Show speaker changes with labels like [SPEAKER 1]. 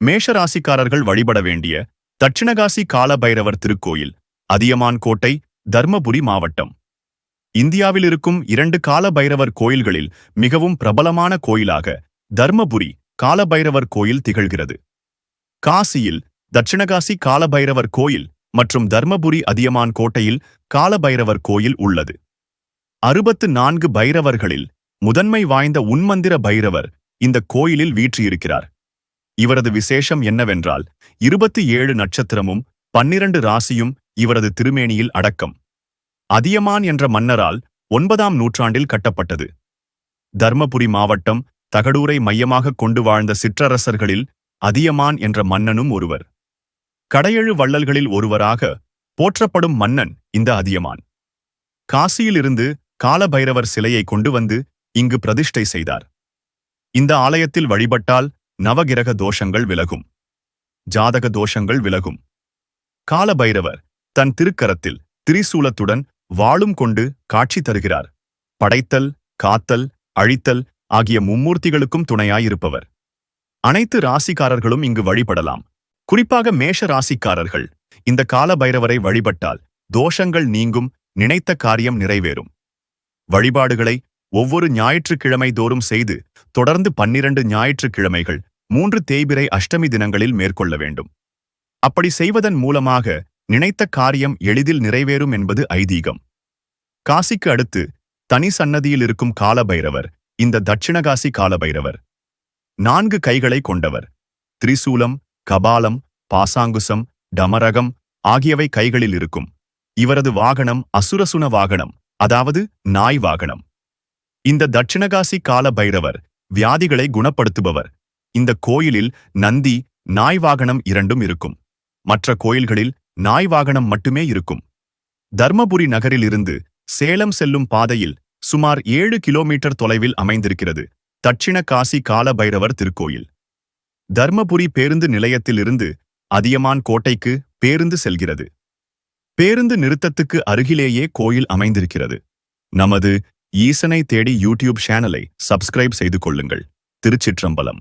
[SPEAKER 1] மேஷராசிக்காரர்கள் வழிபட வேண்டிய தட்சிணகாசி காலபைரவர் திருக்கோயில் அதியமான் கோட்டை தர்மபுரி மாவட்டம். இந்தியாவில் இருக்கும் இரண்டு காலபைரவர் கோயில்களில் மிகவும் பிரபலமான கோயிலாக தர்மபுரி காலபைரவர் கோயில் திகழ்கிறது. காசியில் தட்சிணகாசி காலபைரவர் கோயில் மற்றும் தர்மபுரி அதியமான் கோட்டையில் காலபைரவர் கோயில் உள்ளது. அறுபத்து நான்கு பைரவர்களில் முதன்மை வாய்ந்த உன்மந்திர பைரவர் இந்த கோயிலில் வீற்றிருக்கிறார். இவரது விசேஷம் என்னவென்றால் இருபத்தி ஏழு நட்சத்திரமும் பன்னிரண்டு ராசியும் இவரது திருமேனியில் அடக்கம். அதியமான் என்ற மன்னரால் ஒன்பதாம் நூற்றாண்டில் கட்டப்பட்டது. தர்மபுரி மாவட்டம் தகடூரை மையமாகக் கொண்டு வாழ்ந்த சிற்றரசர்களில் அதியமான் என்ற மன்னனும் ஒருவர். கடையெழு வள்ளல்களில் ஒருவராக போற்றப்படும் மன்னன் இந்த அதியமான். காசியிலிருந்து காலபைரவர் சிலையை கொண்டு வந்து இங்கு பிரதிஷ்டை செய்தார். இந்த ஆலயத்தில் வழிபட்டால் நவகிரக தோஷங்கள் விலகும். ஜாதக தோஷங்கள் விலகும். காலபைரவர் தன் திருக்கரத்தில் திரிசூலத்துடன் வாளும் கொண்டு காட்சி தருகிறார். படைத்தல் காத்தல் அழித்தல் ஆகிய மும்மூர்த்திகளுக்கும் துணையாயிருப்பவர். அனைத்து ராசிக்காரர்களும் இங்கு வழிபடலாம். குறிப்பாக மேஷ ராசிக்காரர்கள் இந்த காலபைரவரை வழிபட்டால் தோஷங்கள் நீங்கும் நினைத்த காரியம் நிறைவேறும். வழிபாடுகளை ஒவ்வொரு ஞாயிற்றுக்கிழமை தோறும் செய்து தொடர்ந்து பன்னிரண்டு ஞாயிற்றுக்கிழமைகள் மூன்று தேய்பிரை அஷ்டமி தினங்களில் மேற்கொள்ள வேண்டும். அப்படி செய்வதன் மூலமாக நினைத்த காரியம் எளிதில் நிறைவேறும் என்பது ஐதீகம். காசிக்கு அடுத்து தனி சன்னதியில் இருக்கும் காலபைரவர் இந்த தட்சிணகாசி காலபைரவர். நான்கு கைகளை கொண்டவர். திரிசூலம் கபாலம் பாசாங்குசம் டமரகம் ஆகியவை கைகளில் இருக்கும். இவரது வாகனம் அசுரசுன வாகனம் அதாவது நாய் வாகனம். இந்த தட்சிணகாசி கால பைரவர் வியாதிகளை குணப்படுத்துபவர். இந்த கோயிலில் நந்தி நாய் வாகனம் இரண்டும் இருக்கும். மற்ற கோயில்களில் நாய் வாகனம் மட்டுமே இருக்கும். தர்மபுரி நகரிலிருந்து சேலம் செல்லும் பாதையில் சுமார் ஏழு கிலோமீட்டர் தொலைவில் அமைந்திருக்கிறது தட்சிண காசி கால பைரவர் திருக்கோயில். தர்மபுரி பேருந்து நிலையத்திலிருந்து அதியமான் கோட்டைக்கு பேருந்து செல்கிறது. பேருந்து நிறுத்தத்துக்கு அருகிலேயே கோயில் அமைந்திருக்கிறது. நமது ஈசனை தேடி யூடியூப் சேனலை சப்ஸ்கிரைப் செய்து கொள்ளுங்கள். திருச்சிற்றம்பலம்.